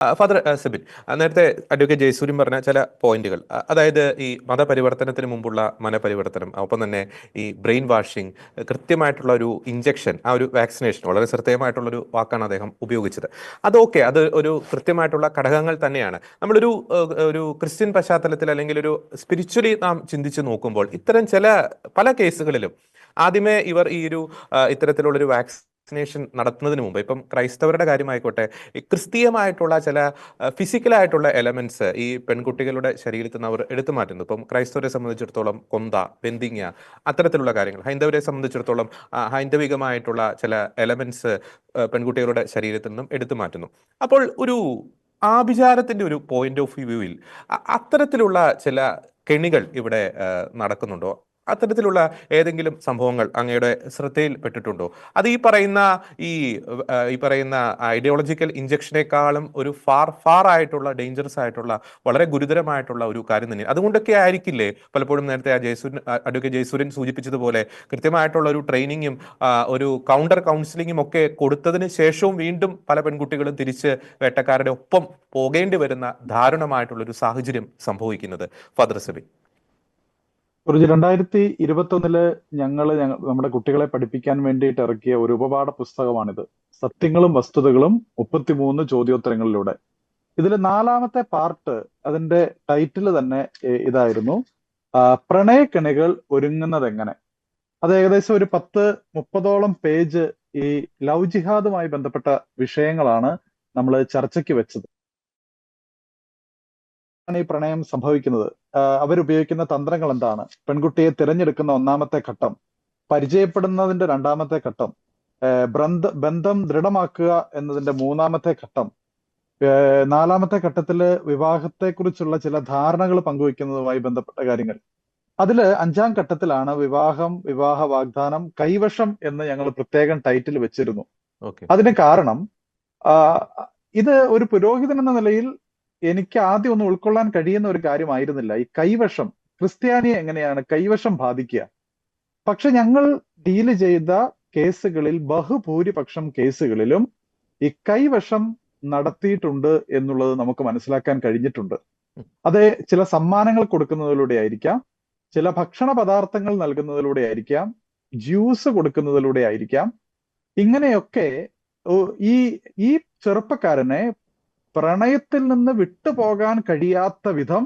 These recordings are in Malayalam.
ഫാദർ സെബിൻ നേരത്തെ അഡ്വക്കേറ്റ് ജയസൂര്യൻ പറഞ്ഞ ചില പോയിന്റുകൾ. അതായത് ഈ മതപരിവർത്തനത്തിന് മുമ്പുള്ള മനപരിവർത്തനം ഒപ്പം തന്നെ ഈ ബ്രെയിൻ വാഷിംഗ് കൃത്യമായിട്ടുള്ള ഒരു ഇഞ്ചക്ഷൻ ആ ഒരു വാക്സിനേഷൻ വളരെ ശ്രദ്ധേയമായിട്ടുള്ള ഒരു വാക്കാണ് അദ്ദേഹം ഉപയോഗിച്ചത്. അതൊക്കെ അത് ഒരു കൃത്യമായിട്ടുള്ള ഘടകങ്ങൾ തന്നെയാണ്. നമ്മളൊരു ഒരു ക്രിസ്ത്യൻ പശ്ചാത്തലത്തിൽ അല്ലെങ്കിൽ ഒരു സ്പിരിച്വലി നാം ചിന്തിച്ചു നോക്കുമ്പോൾ ഇത്തരം ചില പല കേസുകളിലും ആദ്യമേ ഇവർ ഈ ഒരു ഇത്തരത്തിലുള്ളൊരു വാക്സിൻ വാക്സിനേഷൻ നടത്തുന്നതിന് മുമ്പ് ഇപ്പം ക്രൈസ്തവരുടെ കാര്യമായിക്കോട്ടെ ക്രിസ്തീയമായിട്ടുള്ള ചില ഫിസിക്കലായിട്ടുള്ള എലമെന്റ്സ് ഈ പെൺകുട്ടികളുടെ ശരീരത്തിൽ നിന്ന് അവർ എടുത്തു മാറ്റുന്നു. ഇപ്പം ക്രൈസ്തവരെ സംബന്ധിച്ചിടത്തോളം കൊന്ത ബെന്തിങ്ങ അത്തരത്തിലുള്ള കാര്യങ്ങൾ. ഹൈന്ദവരെ സംബന്ധിച്ചിടത്തോളം ഹൈന്ദവികമായിട്ടുള്ള ചില എലമെന്റ്സ് പെൺകുട്ടികളുടെ ശരീരത്തിൽ നിന്നും എടുത്തു മാറ്റുന്നു. അപ്പോൾ ഒരു ആഭിചാരത്തിന്റെ ഒരു പോയിന്റ് ഓഫ് വ്യൂവിൽ അത്തരത്തിലുള്ള ചില കെണികൾ ഇവിടെ നടക്കുന്നുണ്ടോ? അത്തരത്തിലുള്ള ഏതെങ്കിലും സംഭവങ്ങൾ അങ്ങയുടെ ശ്രദ്ധയിൽപ്പെട്ടിട്ടുണ്ടോ? അത് ഈ പറയുന്ന ഈ ഈ പറയുന്ന ഐഡിയോളജിക്കൽ ഇഞ്ചക്ഷനേക്കാളും ഒരു ഫാർ ഫാർ ആയിട്ടുള്ള ഡേഞ്ചറസ് ആയിട്ടുള്ള വളരെ ഗുരുതരമായിട്ടുള്ള ഒരു കാര്യം തന്നെ അതുകൊണ്ടൊക്കെ ആയിരിക്കില്ലേ പലപ്പോഴും നേരത്തെ ആ ജയസൂരൻ അഡ്വക്കേറ്റ് ജയസൂരൻ സൂചിപ്പിച്ചതുപോലെ കൃത്യമായിട്ടുള്ള ഒരു ട്രെയിനിങ്ങും ഒരു കൗണ്ടർ കൗൺസിലിങ്ങും ഒക്കെ കൊടുത്തതിന് ശേഷവും വീണ്ടും പല പെൺകുട്ടികളും തിരിച്ച് വേട്ടക്കാരുടെ ഒപ്പം പോകേണ്ടി വരുന്ന ദാരുണമായിട്ടുള്ള ഒരു സാഹചര്യം സംഭവിക്കുന്നത്. ഫാദർ സെബി. കുറച്ച് രണ്ടായിരത്തി ഇരുപത്തി ഒന്നിൽ ഞങ്ങൾ ഞങ്ങ നമ്മുടെ കുട്ടികളെ പഠിപ്പിക്കാൻ വേണ്ടിയിട്ട് ഇറക്കിയ ഒരു ഉപപാഠ പുസ്തകമാണിത്. സത്യങ്ങളും വസ്തുതകളും മുപ്പത്തിമൂന്ന് ചോദ്യോത്തരങ്ങളിലൂടെ. ഇതിൽ നാലാമത്തെ പാർട്ട് അതിന്റെ ടൈറ്റിൽ തന്നെ ഇതായിരുന്നു. പ്രണയക്കെണികൾ ഒരുങ്ങുന്നത് എങ്ങനെ അത് ഏകദേശം ഒരു പത്ത് മുപ്പതോളം പേജ് ഈ ലവ് ജിഹാദുമായി ബന്ധപ്പെട്ട വിഷയങ്ങളാണ് നമ്മൾ ചർച്ചയ്ക്ക് വെച്ചത്. ഈ പ്രണയം സംഭവിക്കുന്നത്. അവരുപയോഗിക്കുന്ന തന്ത്രങ്ങൾ എന്താണ്? പെൺകുട്ടിയെ തിരഞ്ഞെടുക്കുന്ന ഒന്നാമത്തെ ഘട്ടം പരിചയപ്പെടുന്നതിന്റെ രണ്ടാമത്തെ ഘട്ടം ബന്ധ ബന്ധം ദൃഢമാക്കുക എന്നതിന്റെ മൂന്നാമത്തെ ഘട്ടം നാലാമത്തെ ഘട്ടത്തിൽ വിവാഹത്തെക്കുറിച്ചുള്ള ചില ധാരണകൾ പങ്കുവയ്ക്കുന്നതുമായി ബന്ധപ്പെട്ട കാര്യങ്ങൾ. അതിൽ അഞ്ചാം ഘട്ടത്തിലാണ് വിവാഹം വിവാഹ വാഗ്ദാനം കൈവശം എന്ന് ഞങ്ങൾ പ്രത്യേകം ടൈറ്റിൽ വെച്ചിരുന്നു. അതിന് കാരണം ഇത് ഒരു പുരോഹിതൻ എന്ന നിലയിൽ എനിക്ക് ആദ്യം ഒന്ന് ഉൾക്കൊള്ളാൻ കഴിയുന്ന ഒരു കാര്യമായിരുന്നില്ല. ഈ കൈവശം ക്രിസ്ത്യാനിയെ എങ്ങനെയാണ് കൈവശം ബാധിക്കുക? പക്ഷെ ഞങ്ങൾ ഡീൽ ചെയ്ത കേസുകളിൽ ബഹുഭൂരിപക്ഷം കേസുകളിലും ഈ കൈവശം നടത്തിയിട്ടുണ്ട് എന്നുള്ളത് നമുക്ക് മനസ്സിലാക്കാൻ കഴിഞ്ഞിട്ടുണ്ട്. അത് ചില സമ്മാനങ്ങൾ കൊടുക്കുന്നതിലൂടെ ആയിരിക്കാം ചില ഭക്ഷണ പദാർത്ഥങ്ങൾ നൽകുന്നതിലൂടെ ആയിരിക്കാം ജ്യൂസ് കൊടുക്കുന്നതിലൂടെ ആയിരിക്കാം. ഇങ്ങനെയൊക്കെ ഈ ഈ ചെറുപ്പക്കാരനെ പ്രണയത്തിൽ നിന്ന് വിട്ടുപോകാൻ കഴിയാത്ത വിധം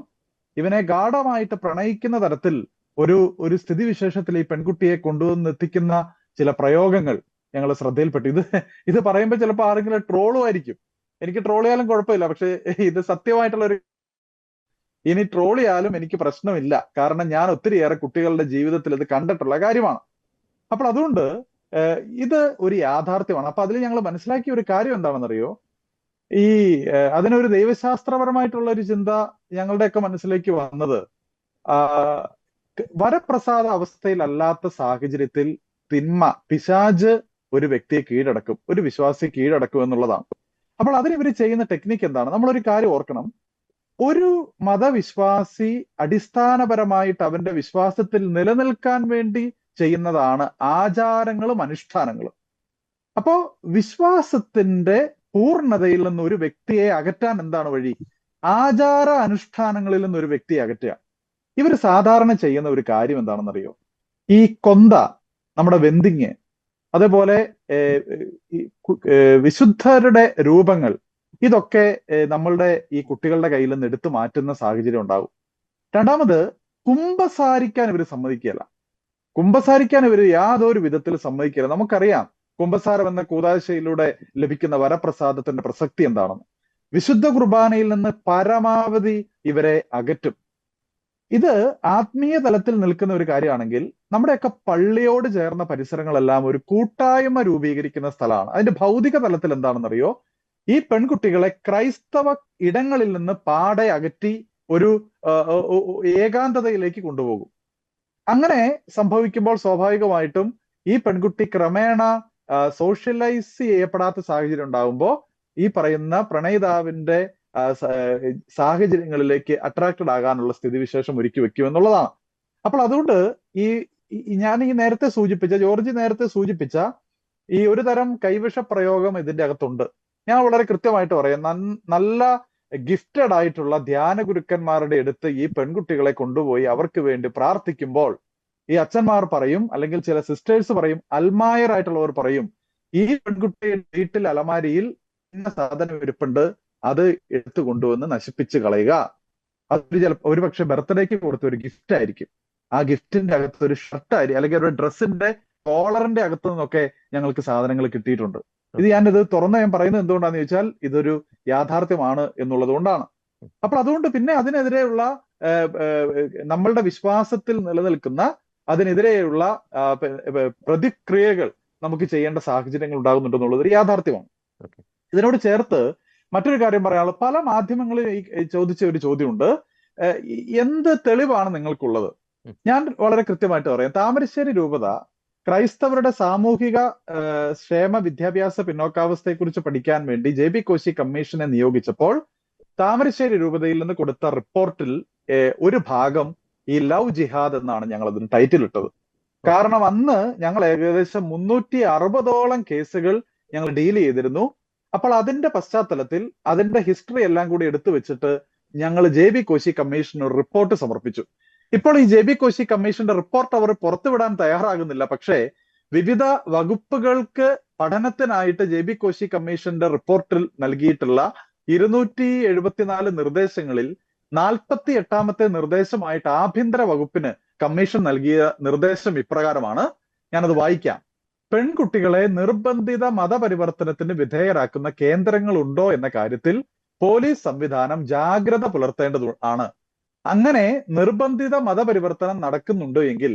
ഇവനെ ഗാഠമായിട്ട് പ്രണയിക്കുന്ന തരത്തിൽ ഒരു ഒരു സ്ഥിതിവിശേഷത്തിൽ ഈ പെൺകുട്ടിയെ കൊണ്ടുവന്ന് എത്തിക്കുന്ന ചില പ്രയോഗങ്ങൾ ഞങ്ങൾ ശ്രദ്ധയിൽപ്പെട്ടു. ഇത് ഇത് പറയുമ്പോൾ ചിലപ്പോൾ ആരെങ്കിലും ട്രോളുമായിരിക്കും എനിക്ക് ട്രോൾ ചെയ്യാലും കുഴപ്പമില്ല പക്ഷെ ഇത് സത്യമായിട്ടുള്ള ഒരു ഇനി ട്രോൾ ചെയ്യാലും എനിക്ക് പ്രശ്നമില്ല. കാരണം ഞാൻ ഒത്തിരിയേറെ കുട്ടികളുടെ ജീവിതത്തിൽ ഇത് കണ്ടിട്ടുള്ള കാര്യമാണ്. അപ്പോൾ അതുകൊണ്ട് ഇത് ഒരു യാഥാർത്ഥ്യമാണ്. അപ്പൊ അതിൽ ഞങ്ങൾ മനസ്സിലാക്കിയ ഒരു കാര്യം എന്താണെന്നറിയോ? ഈ അതിനൊരു ദൈവശാസ്ത്രപരമായിട്ടുള്ള ഒരു ചിന്ത ഞങ്ങളുടെയൊക്കെ മനസ്സിലേക്ക് വന്നത്. വരപ്രസാദ അവസ്ഥയിലല്ലാത്ത സാഹചര്യത്തിൽ തിന്മ പിശാജ് ഒരു വ്യക്തിയെ കീഴടക്കും ഒരു വിശ്വാസിയെ കീഴടക്കും എന്നുള്ളതാണ്. അപ്പോൾ അതിന് ഇവർ ചെയ്യുന്ന ടെക്നിക്ക് എന്താണ്? നമ്മളൊരു കാര്യം ഓർക്കണം. ഒരു മതവിശ്വാസി അടിസ്ഥാനപരമായിട്ട് അവന്റെ വിശ്വാസത്തിൽ നിലനിൽക്കാൻ വേണ്ടി ചെയ്യുന്നതാണ് ആചാരങ്ങളും അനുഷ്ഠാനങ്ങളും. അപ്പോ വിശ്വാസത്തിന്റെ പൂർണതയിൽ നിന്ന് ഒരു വ്യക്തിയെ അകറ്റാൻ എന്താണ് വഴി? ആചാര അനുഷ്ഠാനങ്ങളിൽ നിന്ന് ഒരു വ്യക്തിയെ അകറ്റുക. ഇവർ സാധാരണ ചെയ്യുന്ന ഒരു കാര്യം എന്താണെന്നറിയോ? ഈ കൊന്ത നമ്മുടെ വെന്തിങ് അതേപോലെ വിശുദ്ധരുടെ രൂപങ്ങൾ ഇതൊക്കെ നമ്മളുടെ ഈ കുട്ടികളുടെ കയ്യിൽ നിന്ന് എടുത്തു മാറ്റുന്ന സാഹചര്യം ഉണ്ടാവും. രണ്ടാമത് കുംഭസാരിക്കാൻ ഇവർ സമ്മതിക്കുകയല്ല. കുംഭസാരിക്കാൻ ഇവർ യാതൊരു വിധത്തിൽ സമ്മതിക്കില്ല നമുക്കറിയാം കുംഭസാരം എന്ന കൂതാശയിലൂടെ ലഭിക്കുന്ന വരപ്രസാദത്തിന്റെ പ്രസക്തി എന്താണെന്ന് വിശുദ്ധ കുർബാനയിൽ നിന്ന് പരമാവധി ഇവരെ അകറ്റും. ഇത് ആത്മീയ തലത്തിൽ നിൽക്കുന്ന ഒരു കാര്യമാണെങ്കിൽ നമ്മുടെയൊക്കെ പള്ളിയോട് ചേർന്ന പരിസരങ്ങളെല്ലാം ഒരു കൂട്ടായ്മ രൂപീകരിക്കുന്ന സ്ഥലമാണ്. അതിന്റെ ഭൗതിക തലത്തിൽ എന്താണെന്നറിയോ? ഈ പെൺകുട്ടികളെ ക്രൈസ്തവ ഇടങ്ങളിൽ നിന്ന് പാടെ അകറ്റി ഒരു ഏകാന്തതയിലേക്ക് കൊണ്ടുപോകും. അങ്ങനെ സംഭവിക്കുമ്പോൾ സ്വാഭാവികമായിട്ടും ഈ പെൺകുട്ടി ക്രമേണ സോഷ്യലൈസ് ചെയ്യപ്പെടാത്ത സാഹചര്യം ഉണ്ടാകുമ്പോൾ ഈ പറയുന്ന പ്രണയിതാവിന്റെ സാഹചര്യങ്ങളിലേക്ക് അട്രാക്റ്റഡ് ആകാനുള്ള സ്ഥിതിവിശേഷം ഒരുക്കി വെക്കും എന്നുള്ളതാണ്. അപ്പോൾ അതുകൊണ്ട് ഈ ഞാൻ ഈ നേരത്തെ സൂചിപ്പിച്ച ജോർജ് നേരത്തെ സൂചിപ്പിച്ച ഈ ഒരു തരം കൈവിഷ പ്രയോഗം ഇതിന്റെ അകത്തുണ്ട്. ഞാൻ വളരെ കൃത്യമായിട്ട് പറയാം നല്ല ഗിഫ്റ്റഡ് ആയിട്ടുള്ള ധ്യാന ഗുരുക്കന്മാരുടെ അടുത്ത് ഈ പെൺകുട്ടികളെ കൊണ്ടുപോയി അവർക്ക് വേണ്ടി പ്രാർത്ഥിക്കുമ്പോൾ ഈ അച്ഛന്മാർ പറയും അല്ലെങ്കിൽ ചില സിസ്റ്റേഴ്സ് പറയും അൽമായർ ആയിട്ടുള്ളവർ പറയും ഈ പെൺകുട്ടിയുടെ വീട്ടിൽ അലമാരിയിൽ ഇന്ന സാധനം ഇരിപ്പുണ്ട് അത് എടുത്തു കൊണ്ടുവന്ന് നശിപ്പിച്ച് കളയുക. അത് ചിലപ്പോൾ ഒരുപക്ഷെ ബർത്ത്ഡേക്ക് കൊടുത്ത ഒരു ഗിഫ്റ്റ് ആയിരിക്കും. ആ ഗിഫ്റ്റിന്റെ അകത്ത് ഒരു ഷർട്ട് ആയിരിക്കും അല്ലെങ്കിൽ ഒരു ഡ്രസ്സിന്റെ കോളറിന്റെ അകത്തു നിന്നൊക്കെ ഞങ്ങൾക്ക് സാധനങ്ങൾ കിട്ടിയിട്ടുണ്ട്. ഇത് ഞാനിത് തുറന്ന് ഞാൻ പറയുന്നത് എന്തുകൊണ്ടാന്ന് ചോദിച്ചാൽ ഇതൊരു യാഥാർത്ഥ്യമാണ് എന്നുള്ളത് കൊണ്ടാണ്. അപ്പോൾ അതുകൊണ്ട് പിന്നെ അതിനെതിരെയുള്ള നമ്മളുടെ വിശ്വാസത്തിൽ നിലനിൽക്കുന്ന അതിനെതിരെയുള്ള പ്രതിക്രിയകൾ നമുക്ക് ചെയ്യേണ്ട സാഹചര്യങ്ങൾ ഉണ്ടാകുന്നുണ്ടെന്നുള്ളത് ഒരു യാഥാർത്ഥ്യമാണ്. ഇതിനോട് ചേർത്ത് മറ്റൊരു കാര്യം പറയാനുള്ളത്. പല മാധ്യമങ്ങളിൽ ചോദിച്ച ഒരു ചോദ്യമുണ്ട്. എന്ത് തെളിവാണ് നിങ്ങൾക്കുള്ളത്? ഞാൻ വളരെ കൃത്യമായിട്ട് പറയാം. താമരശ്ശേരി രൂപത ക്രൈസ്തവരുടെ സാമൂഹിക ക്ഷേമ വിദ്യാഭ്യാസ പിന്നോക്കാവസ്ഥയെക്കുറിച്ച് പഠിക്കാൻ വേണ്ടി ജെ ബി കോശി കമ്മീഷനെ നിയോഗിച്ചപ്പോൾ താമരശ്ശേരി രൂപതയിൽ നിന്ന് കൊടുത്ത റിപ്പോർട്ടിൽ ഒരു ഭാഗം ഈ ലവ് ജിഹാദ് എന്നാണ് ഞങ്ങൾ അതിന് ടൈറ്റിൽ ഇട്ടത് കാരണം അന്ന് ഞങ്ങൾ ഏകദേശം മുന്നൂറ്റി അറുപതോളം കേസുകൾ ഞങ്ങൾ ഡീൽ ചെയ്തിരുന്നു. അപ്പോൾ അതിന്റെ പശ്ചാത്തലത്തിൽ അതിന്റെ ഹിസ്റ്ററി എല്ലാം കൂടി എടുത്തു വെച്ചിട്ട് ഞങ്ങൾ ജെ ബി കോശി കമ്മീഷന് ഒരു റിപ്പോർട്ട് സമർപ്പിച്ചു. ഇപ്പോൾ ഈ ജെ ബി കോശി കമ്മീഷന്റെ റിപ്പോർട്ട് അവർ പുറത്തുവിടാൻ തയ്യാറാകുന്നില്ല. പക്ഷേ വിവിധ വകുപ്പുകൾക്ക് പഠനത്തിനായിട്ട് ജെ ബി കോശി കമ്മീഷന്റെ റിപ്പോർട്ടിൽ നൽകിയിട്ടുള്ള ഇരുന്നൂറ്റി എഴുപത്തിനാല് നിർദ്ദേശങ്ങളിൽ നാൽപ്പത്തി എട്ടാമത്തെ നിർദ്ദേശമായിട്ട് ആഭ്യന്തര വകുപ്പിന് കമ്മീഷൻ നൽകിയ നിർദ്ദേശം ഇപ്രകാരമാണ്. ഞാനത് വായിക്കാം. പെൺകുട്ടികളെ നിർബന്ധിത മതപരിവർത്തനത്തിന് വിധേയരാക്കുന്ന കേന്ദ്രങ്ങൾ ഉണ്ടോ എന്ന കാര്യത്തിൽ പോലീസ് സംവിധാനം ജാഗ്രത പുലർത്തേണ്ടത് ആണ്. അങ്ങനെ നിർബന്ധിത മതപരിവർത്തനം നടക്കുന്നുണ്ട് എങ്കിൽ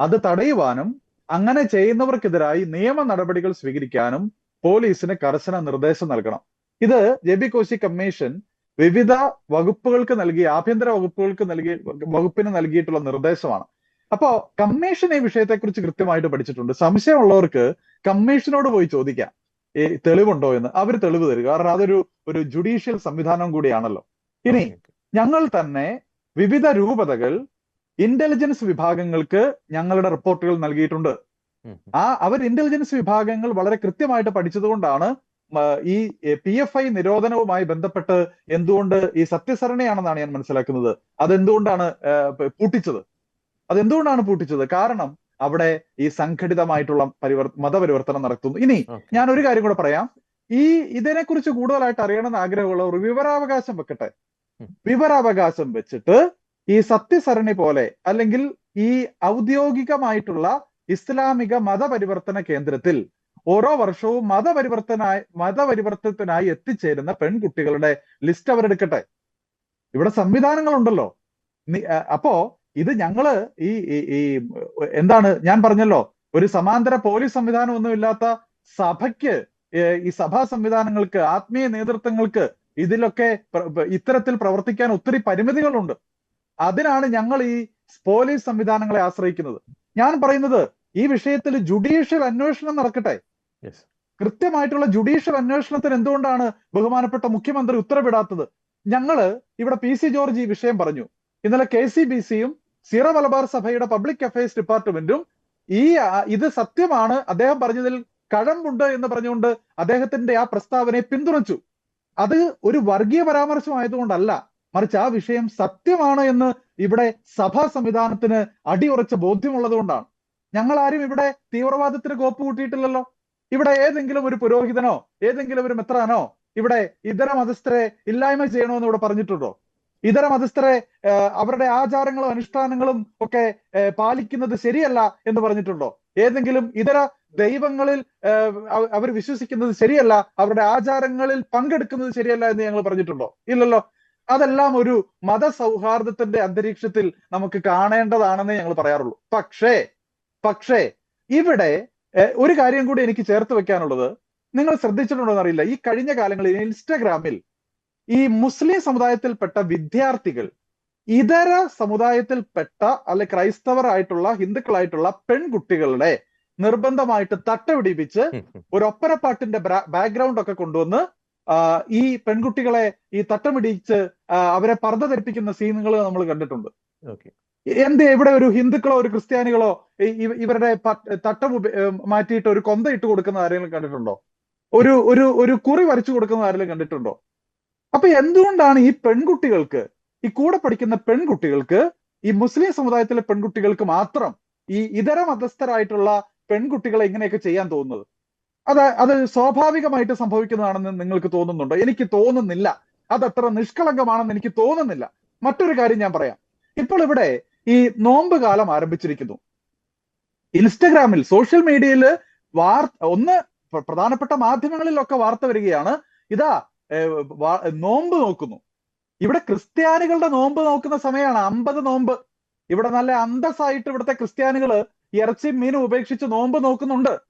അത് തടയുവാനും അങ്ങനെ ചെയ്യുന്നവർക്കെതിരായി നിയമ നടപടികൾ സ്വീകരിക്കാനും പോലീസിന് കർശന നിർദ്ദേശം നൽകണം. ഇത് ജെ ബി കോശി കമ്മീഷൻ വിവിധ വകുപ്പുകൾക്ക് നൽകിയ ആഭ്യന്തര വകുപ്പുകൾക്ക് നൽകിയ വകുപ്പിന് നൽകിയിട്ടുള്ള നിർദ്ദേശമാണ്. അപ്പോ കമ്മീഷൻ ഈ വിഷയത്തെക്കുറിച്ച് കൃത്യമായിട്ട് പഠിച്ചിട്ടുണ്ട്. സംശയമുള്ളവർക്ക് കമ്മീഷനോട് പോയി ചോദിക്കാം. ഈ തെളിവുണ്ടോ എന്ന്. അവർ തെളിവ് തരും. കാരണം അതൊരു ഒരു ജുഡീഷ്യൽ സംവിധാനം കൂടിയാണല്ലോ. ഇനി ഞങ്ങൾ തന്നെ വിവിധ രൂപതകൾ ഇന്റലിജൻസ് വിഭാഗങ്ങൾക്ക് ഞങ്ങളുടെ റിപ്പോർട്ടുകൾ നൽകിയിട്ടുണ്ട്. ആ അവർ ഇന്റലിജൻസ് വിഭാഗങ്ങൾ വളരെ കൃത്യമായിട്ട് പഠിച്ചതുകൊണ്ടാണ് ഈ പി എഫ് ഐ നിരോധനവുമായി ബന്ധപ്പെട്ട് എന്തുകൊണ്ട് ഈ സത്യസരണയാണെന്നാണ് ഞാൻ മനസ്സിലാക്കുന്നത്. അതെന്തുകൊണ്ടാണ് പൂട്ടിച്ചത്? അതെന്തുകൊണ്ടാണ് പൂട്ടിച്ചത്? കാരണം അവിടെ ഈ സംഘടിതമായിട്ടുള്ള പരിവർ മതപരിവർത്തനം നടത്തുന്നു. ഇനി ഞാൻ ഒരു കാര്യം കൂടെ പറയാം. ഈ ഇതിനെക്കുറിച്ച് കൂടുതലായിട്ട് അറിയണമെന്ന് ആഗ്രഹമുള്ളവർ വിവരാവകാശം വെക്കട്ടെ. വിവരാവകാശം വെച്ചിട്ട് ഈ സത്യസരണി പോലെ അല്ലെങ്കിൽ ഈ ഔദ്യോഗികമായിട്ടുള്ള ഇസ്ലാമിക മതപരിവർത്തന കേന്ദ്രത്തിൽ ഓരോ വർഷവും മതപരിവർത്തനായി മതപരിവർത്തനത്തിനായി എത്തിച്ചേരുന്ന പെൺകുട്ടികളുടെ ലിസ്റ്റ് അവരെടുക്കട്ടെ ഇവിടെ സംവിധാനങ്ങളുണ്ടല്ലോ. അപ്പോ ഇത് ഞങ്ങൾ ഈ ഈ- എന്താണ് ഞാൻ പറഞ്ഞല്ലോ ഒരു സമാന്തര പോലീസ് സംവിധാനം ഒന്നുമില്ലാത്ത സഭയ്ക്ക് ഈ സഭാ സംവിധാനങ്ങൾക്ക് ആത്മീയ നേതൃത്വങ്ങൾക്ക് ഇതിലൊക്കെ ഇത്തരത്തിൽ പ്രവർത്തിക്കാൻ ഒത്തിരി പരിമിതികളുണ്ട്. അതിനാണ് ഞങ്ങൾ ഈ പോലീസ് സംവിധാനങ്ങളെ ആശ്രയിക്കുന്നത്. ഞാൻ പറയുന്നത് ഈ വിഷയത്തിൽ ജുഡീഷ്യൽ അന്വേഷണം നടക്കട്ടെ. കൃത്യമായിട്ടുള്ള ജുഡീഷ്യൽ അന്വേഷണത്തിന് എന്തുകൊണ്ടാണ് ബഹുമാനപ്പെട്ട മുഖ്യമന്ത്രി ഉത്തരവിടാത്തത്? ഞങ്ങൾ ഇവിടെ പി സി ജോർജ് ഈ വിഷയം പറഞ്ഞു. ഇന്നലെ കെ സി ബി സിയും സീറോ മലബാർ സഭയുടെ പബ്ലിക് അഫയേഴ്സ് ഡിപ്പാർട്ട്മെന്റും ഈ ഇത് സത്യമാണ്. അദ്ദേഹം പറഞ്ഞതിൽ കഴമ്പുണ്ട് എന്ന് പറഞ്ഞുകൊണ്ട് അദ്ദേഹത്തിന്റെ ആ പ്രസ്താവനയെ പിന്തുണച്ചു. അത് ഒരു വർഗീയ പരാമർശമായതുകൊണ്ടല്ല. മറിച്ച് ആ വിഷയം സത്യമാണ് എന്ന് ഇവിടെ സഭാ സംവിധാനത്തിന് അടിയുറച്ച ബോധ്യമുള്ളത് കൊണ്ടാണ് ഞങ്ങൾ ആരും ഇവിടെ തീവ്രവാദത്തിന് കോപ്പ് കൂട്ടിയിട്ടില്ലല്ലോ. ഇവിടെ ഏതെങ്കിലും ഒരു പുരോഹിതനോ ഏതെങ്കിലും ഒരു മെത്രാനോ ഇവിടെ ഇതര മതസ്ഥരെ ഇല്ലായ്മ ചെയ്യണമെന്ന് ഇവിടെ പറഞ്ഞിട്ടുണ്ടോ? ഇതര മതസ്ഥരെ അവരുടെ ആചാരങ്ങളും അനുഷ്ഠാനങ്ങളും ഒക്കെ പാലിക്കുന്നത് ശരിയല്ല എന്ന് പറഞ്ഞിട്ടുണ്ടോ? ഏതെങ്കിലും ഇതര ദൈവങ്ങളിൽ അവർ വിശ്വസിക്കുന്നത് ശരിയല്ല അവരുടെ ആചാരങ്ങളിൽ പങ്കെടുക്കുന്നത് ശരിയല്ല എന്ന് ഞങ്ങൾ പറഞ്ഞിട്ടുണ്ടോ? ഇല്ലല്ലോ. അതെല്ലാം ഒരു മതസൗഹാർദ്ദത്തിന്റെ അന്തരീക്ഷത്തിൽ നമുക്ക് കാണേണ്ടതാണെന്ന് ഞങ്ങൾ പറയാറുള്ളൂ. പക്ഷേ പക്ഷേ ഇവിടെ ഒരു കാര്യം കൂടി എനിക്ക് ചേർത്ത് വെക്കാനുള്ളത്. നിങ്ങൾ ശ്രദ്ധിച്ചിട്ടുണ്ടോ എന്നറിയില്ല. ഈ കഴിഞ്ഞ കാലങ്ങളിൽ ഇൻസ്റ്റാഗ്രാമിൽ ഈ മുസ്ലിം സമുദായത്തിൽപ്പെട്ട വിദ്യാർത്ഥികൾ ഇതര സമുദായത്തിൽപ്പെട്ട അല്ലെ ക്രൈസ്തവരായിട്ടുള്ള ഹിന്ദുക്കളായിട്ടുള്ള പെൺകുട്ടികളുടെ നിർബന്ധമായിട്ട് തട്ടപിടിപ്പിച്ച് ഒരു ഒപ്പരപ്പാട്ടിന്റെ ബാക്ക്ഗ്രൗണ്ട് ഒക്കെ കൊണ്ടുവന്ന് ഈ പെൺകുട്ടികളെ ഈ തട്ടമിടിച്ച് അവരെ പർദ്ധ ധരിപ്പിക്കുന്ന സീനുകൾ നമ്മൾ കണ്ടിട്ടുണ്ട്. എന്ത് ഇവിടെ ഒരു ഹിന്ദുക്കളോ ഒരു ക്രിസ്ത്യാനികളോ ഇവരുടെ തട്ട മാറ്റിയിട്ട് ഒരു കൊന്ത ഇട്ട് കൊടുക്കുന്ന ആരെങ്കിലും കണ്ടിട്ടുണ്ടോ? ഒരു ഒരു ഒരു കുറി വരച്ചു കൊടുക്കുന്ന ആരെങ്കിലും കണ്ടിട്ടുണ്ടോ? അപ്പൊ എന്തുകൊണ്ടാണ് ഈ പെൺകുട്ടികൾക്ക് ഈ കൂടെ പഠിക്കുന്ന പെൺകുട്ടികൾക്ക് ഈ മുസ്ലിം സമുദായത്തിലെ പെൺകുട്ടികൾക്ക് മാത്രം ഈ ഇതര മതസ്ഥരായിട്ടുള്ള പെൺകുട്ടികളെ ഇങ്ങനെയൊക്കെ ചെയ്യാൻ തോന്നുന്നത്? അത് അത് സ്വാഭാവികമായിട്ട് സംഭവിക്കുന്നതാണെന്ന് നിങ്ങൾക്ക് തോന്നുന്നുണ്ടോ? എനിക്ക് തോന്നുന്നില്ല. അത് അത്ര നിഷ്കളങ്കമാണെന്ന് എനിക്ക് തോന്നുന്നില്ല. മറ്റൊരു കാര്യം ഞാൻ പറയാം. ഇപ്പോൾ ഇവിടെ ഈ നോമ്പ് കാലം ആരംഭിച്ചിരിക്കുന്നു. ഇൻസ്റ്റഗ്രാമിൽ സോഷ്യൽ മീഡിയയിൽ വാർത്ത ഒന്ന് പ്ര- പ്രധാനപ്പെട്ട മാധ്യമങ്ങളിലൊക്കെ വാർത്ത വരികയാണ്. ഇതാ നോമ്പ് നോക്കുന്നു. ഇവിടെ ക്രിസ്ത്യാനികളുടെ നോമ്പ് നോക്കുന്ന സമയമാണ് അമ്പത് നോമ്പ്. ഇവിടെ നല്ല അന്തസ്സായിട്ട് ഇവിടുത്തെ ക്രിസ്ത്യാനികൾ ഇറച്ചിയും മീനും ഉപേക്ഷിച്ച് നോമ്പ് നോക്കുന്നുണ്ട്.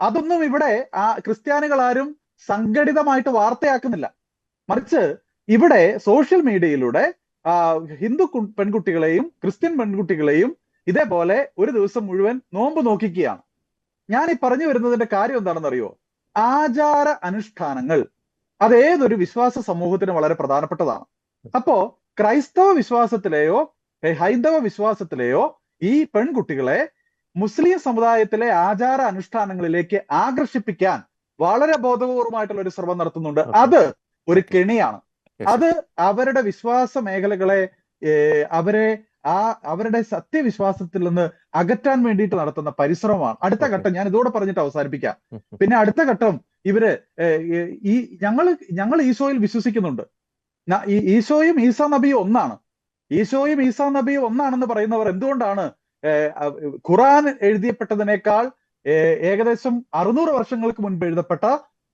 അതൊന്നും ഇവിടെ ആ ക്രിസ്ത്യാനികൾ ആരും സംഘടിതമായിട്ട് വാർത്തയാക്കുന്നില്ല. മറിച്ച് ഇവിടെ സോഷ്യൽ മീഡിയയിലൂടെ ഹിന്ദു പെൺകുട്ടികളെയും ക്രിസ്ത്യൻ പെൺകുട്ടികളെയും ഇതേപോലെ ഒരു ദിവസം മുഴുവൻ നോമ്പ് നോക്കിക്കുകയാണ്. ഞാൻ ഈ പറഞ്ഞു വരുന്നതിന്റെ കാര്യം എന്താണെന്നറിയോ? ആചാര അനുഷ്ഠാനങ്ങൾ അതേതൊരു ഏതൊരു വിശ്വാസ സമൂഹത്തിന് വളരെ പ്രധാനപ്പെട്ടതാണ്. അപ്പോ ക്രൈസ്തവ വിശ്വാസത്തിലെയോ ഹൈന്ദവ വിശ്വാസത്തിലെയോ ഈ പെൺകുട്ടികളെ മുസ്ലിം സമുദായത്തിലെ ആചാര അനുഷ്ഠാനങ്ങളിലേക്ക് ആകർഷിപ്പിക്കാൻ വളരെ ബോധപൂർവമായിട്ടുള്ള ഒരു ശ്രമം നടത്തുന്നുണ്ട്. അത് ഒരു കെണിയാണ്. അത് അവരുടെ വിശ്വാസ മേഖലകളെ അവരെ ആ അവരുടെ സത്യവിശ്വാസത്തിൽ നിന്ന് അകറ്റാൻ വേണ്ടിയിട്ട് നടത്തുന്ന പരിശ്രമമാണ്. അടുത്ത ഘട്ടം ഞാൻ ഇതോടെ പറഞ്ഞിട്ട് അവസാനിപ്പിക്കാം. പിന്നെ അടുത്ത ഘട്ടം ഇവർ ഈ ഞങ്ങൾ ഞങ്ങൾ ഈശോയിൽ വിശ്വസിക്കുന്നുണ്ട്. ഈശോയും ഈസാ നബിയും ഒന്നാണ്. ഈശോയും ഈസാ നബിയും ഒന്നാണെന്ന് പറയുന്നവർ എന്തുകൊണ്ടാണ് ഖുറാൻ എഴുതിയപ്പെട്ടതിനേക്കാൾ ഏകദേശം അറുന്നൂറ് വർഷങ്ങൾക്ക് മുൻപ് എഴുതപ്പെട്ട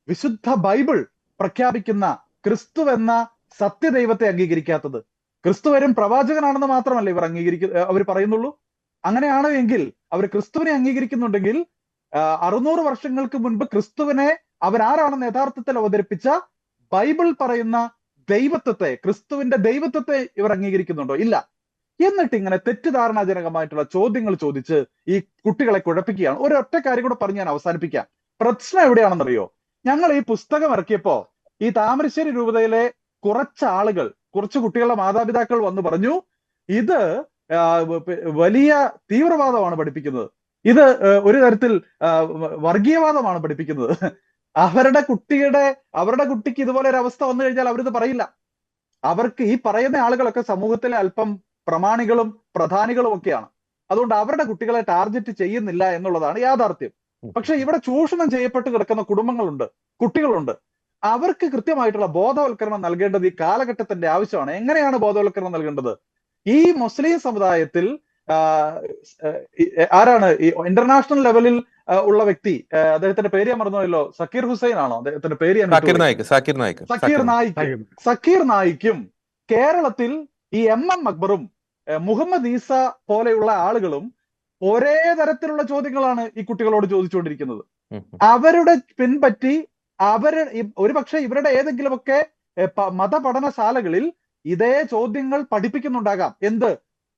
വിശുദ്ധ ബൈബിൾ പ്രഖ്യാപിക്കുന്ന ക്രിസ്തു എന്ന സത്യദൈവത്തെ അംഗീകരിക്കാത്തത്. ക്രിസ്തുവരും പ്രവാചകനാണെന്ന് മാത്രമല്ല ഇവർ അംഗീകരിക്ക അവർ പറയുന്നുള്ളൂ? അങ്ങനെയാണ് എങ്കിൽ അവർ ക്രിസ്തുവിനെ അംഗീകരിക്കുന്നുണ്ടെങ്കിൽ അറുന്നൂറ് വർഷങ്ങൾക്ക് മുൻപ് ക്രിസ്തുവിനെ അവരാരാണെന്ന് യഥാർത്ഥത്തിൽ അവതരിപ്പിച്ച ബൈബിൾ പറയുന്ന ദൈവത്വത്തെ ക്രിസ്തുവിന്റെ ദൈവത്വത്തെ ഇവർ അംഗീകരിക്കുന്നുണ്ടോ? ഇല്ല. എന്നിട്ട് ഇങ്ങനെ തെറ്റിദ്ധാരണാജനകമായിട്ടുള്ള ചോദ്യങ്ങൾ ചോദിച്ച് ഈ കുട്ടികളെ കുഴപ്പിക്കുകയാണ്. ഒരൊറ്റ കാര്യം കൂടെ പറഞ്ഞ് ഞാൻ അവസാനിപ്പിക്കാം. പ്രശ്നം എവിടെയാണെന്നറിയോ? ഞങ്ങൾ ഈ പുസ്തകം ഇറക്കിയപ്പോ ഈ താമരശ്ശേരി രൂപതയിലെ കുറച്ച് ആളുകൾ കുറച്ച് കുട്ടികളുടെ മാതാപിതാക്കൾ വന്ന് പറഞ്ഞു ഇത് വലിയ തീവ്രവാദമാണ് പഠിപ്പിക്കുന്നത്. ഇത് ഒരു തരത്തിൽ വർഗീയവാദമാണ് പഠിപ്പിക്കുന്നത്. അവരുടെ കുട്ടിയുടെ അവരുടെ കുട്ടിക്ക് ഇതുപോലെ ഒരു അവസ്ഥ വന്നു കഴിഞ്ഞാൽ അവരിത് പറയില്ല. അവർക്ക് ഈ പറയുന്ന ആളുകളൊക്കെ സമൂഹത്തിലെ അല്പം പ്രമാണികളും പ്രധാനികളും ഒക്കെയാണ്. അതുകൊണ്ട് അവരുടെ കുട്ടികളെ ടാർഗറ്റ് ചെയ്യുന്നില്ല എന്നുള്ളതാണ് യാഥാർത്ഥ്യം. പക്ഷെ ഇവിടെ ചൂഷണം ചെയ്യപ്പെട്ട് കിടക്കുന്ന കുടുംബങ്ങളുണ്ട് കുട്ടികളുണ്ട്. അവർക്ക് കൃത്യമായിട്ടുള്ള ബോധവൽക്കരണം നൽകേണ്ടത് ഈ കാലഘട്ടത്തിന്റെ ആവശ്യമാണ്. എങ്ങനെയാണ് ബോധവൽക്കരണം നൽകേണ്ടത്? ഈ മുസ്ലിം സമുദായത്തിൽ ആരാണ്? ഈ ഇന്റർനാഷണൽ ലെവലിൽ ഉള്ള വ്യക്തി അദ്ദേഹത്തിന്റെ പേര് ഞാൻ മറന്നുപോയല്ലോ. സക്കീർ ഹുസൈൻ ആണോ? അദ്ദേഹത്തിന്റെ പേര് സക്കീർ. നായിക് സക്കീർ നായിക് സക്കീർ നായിക്ക് സക്കീർ നായിക്കും കേരളത്തിൽ ഈ എം എം അക്ബറും മുഹമ്മദ് ഈസ പോലെയുള്ള ആളുകളും ഒരേ തരത്തിലുള്ള ചോദ്യങ്ങളാണ് ഈ കുട്ടികളോട് ചോദിച്ചുകൊണ്ടിരിക്കുന്നത്. അവരുടെ പിൻപറ്റി അവർ ഒരു ഒരുപക്ഷെ ഇവരുടെ ഏതെങ്കിലുമൊക്കെ മതപഠനശാലകളിൽ ഇതേ ചോദ്യങ്ങൾ പഠിപ്പിക്കുന്നുണ്ടാകാം. എന്ത്?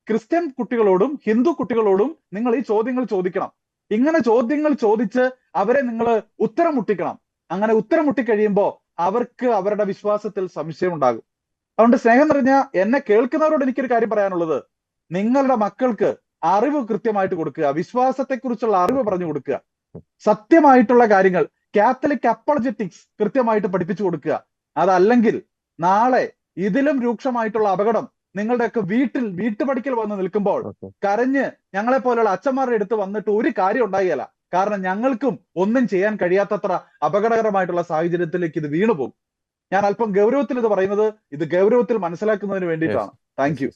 ക്രിസ്ത്യൻ കുട്ടികളോടും ഹിന്ദു കുട്ടികളോടും നിങ്ങൾ ഈ ചോദ്യങ്ങൾ ചോദിക്കണം. ഇങ്ങനെ ചോദ്യങ്ങൾ ചോദിച്ച് അവരെ നിങ്ങൾ ഉത്തരം മുട്ടിക്കണം അങ്ങനെ ഉത്തരം മുട്ടിക്കഴിയുമ്പോൾ അവർക്ക് അവരുടെ വിശ്വാസത്തിൽ സംശയം ഉണ്ടാകും. അതുകൊണ്ട് സ്നേഹം നിറഞ്ഞ എന്നെ കേൾക്കുന്നവരോട് എനിക്കൊരു കാര്യം പറയാനുള്ളത്. നിങ്ങളുടെ മക്കൾക്ക് അറിവ് കൃത്യമായിട്ട് കൊടുക്കുക വിശ്വാസത്തെക്കുറിച്ചുള്ള അറിവ് പറഞ്ഞു കൊടുക്കുക. സത്യമായിട്ടുള്ള കാര്യങ്ങൾ. കാത്തലിക് അപ്പോളജറ്റിക്സ് കൃത്യമായിട്ട് പഠിപ്പിച്ചു കൊടുക്കുക. അതല്ലെങ്കിൽ നാളെ ഇതിലും രൂക്ഷമായിട്ടുള്ള അപകടം നിങ്ങളുടെയൊക്കെ വീട്ടിൽ വീട്ടുപടിക്കൽ വന്ന് നിൽക്കുമ്പോൾ. കരഞ്ഞ് ഞങ്ങളെ പോലെയുള്ള അച്ഛന്മാരുടെ അടുത്ത് വന്നിട്ട് ഒരു കാര്യം ഉണ്ടായില്ല കാരണം ഞങ്ങൾക്കും ഒന്നും ചെയ്യാൻ കഴിയാത്തത്ര അപകടകരമായിട്ടുള്ള സാഹചര്യത്തിലേക്ക് ഇത് വീണുപോകും. ഞാൻ അല്പം ഗൗരവത്തിൽ ഇത് പറയുന്നത് ഇത് ഗൗരവത്തിൽ മനസ്സിലാക്കുന്നതിന് വേണ്ടിയിട്ടാണ്. Thank you.